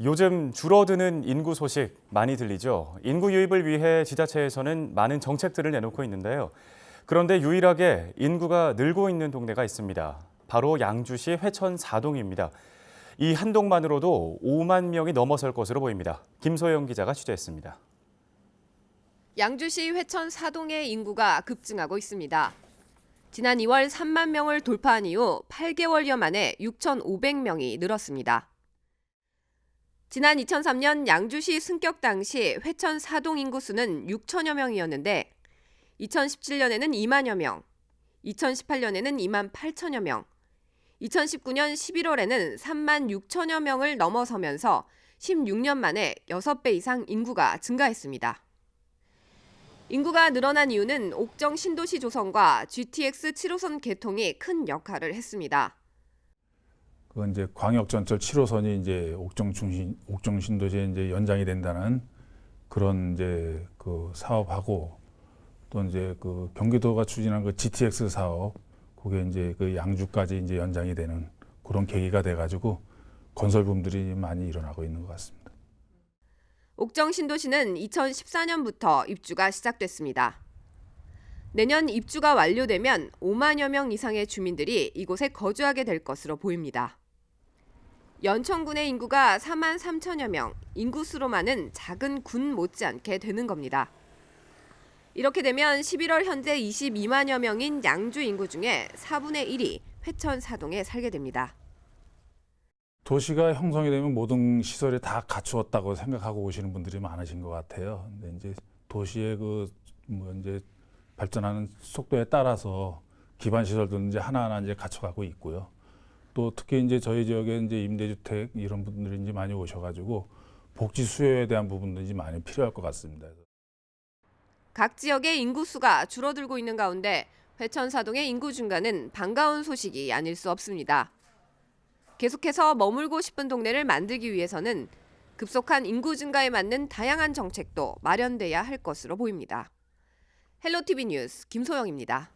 요즘 줄어드는 인구 소식 많이 들리죠. 인구 유입을 위해 지자체에서는 많은 정책들을 내놓고 있는데요. 그런데 유일하게 인구가 늘고 있는 동네가 있습니다. 바로 양주시 회천 사동입니다. 이 한 동만으로도 5만 명이 넘어설 것으로 보입니다. 김소영 기자가 취재했습니다. 양주시 회천 사동의 인구가 급증하고 있습니다. 지난 2월 3만 명을 돌파한 이후 8개월여 만에 6,500명이 늘었습니다. 지난 2003년 양주시 승격 당시 회천 사동 인구수는 6천여 명이었는데 2017년에는 2만여 명, 2018년에는 2만 8천여 명, 2019년 11월에는 3만 6천여 명을 넘어서면서 16년 만에 6배 이상 인구가 증가했습니다. 인구가 늘어난 이유는 옥정 신도시 조성과 GTX 7호선 개통이 큰 역할을 했습니다. 그건 이제 광역전철 7호선이 이제 옥정 중심 옥정 신도시에 이제 연장이 된다는 그런 이제 그 사업하고 또 이제 그 경기도가 추진한 그 GTX 사업 그게 이제 그 양주까지 이제 연장이 되는 그런 계기가 돼 가지고 건설붐들이 많이 일어나고 있는 것 같습니다. 옥정 신도시는 2014년부터 입주가 시작됐습니다. 내년 입주가 완료되면 5만여 명 이상의 주민들이 이곳에 거주하게 될 것으로 보입니다. 연천군의 인구가 4만 3천여 명, 인구수로만은 작은 군 못지않게 되는 겁니다. 이렇게 되면 11월 현재 22만여 명인 양주 인구 중에 4분의 1이 회천 사동에 살게 됩니다. 도시가 형성이 되면 모든 시설이 다 갖추었다고 생각하고 오시는 분들이 많으신 것 같아요. 근데 이제 도시의 그뭐 이제 발전하는 속도에 따라서 기반 시설들은 이제 하나하나 이제 갖춰가고 있고요. 또 특히 이제 저희 지역에 이제 임대주택 이런 분들이 이제 많이 오셔가지고 복지 수요에 대한 부분도 이제 많이 필요할 것 같습니다. 각 지역의 인구수가 줄어들고 있는 가운데 회천사동의 인구 증가는 반가운 소식이 아닐 수 없습니다. 계속해서 머물고 싶은 동네를 만들기 위해서는 급속한 인구 증가에 맞는 다양한 정책도 마련돼야 할 것으로 보입니다. 헬로티비 뉴스 김소영입니다.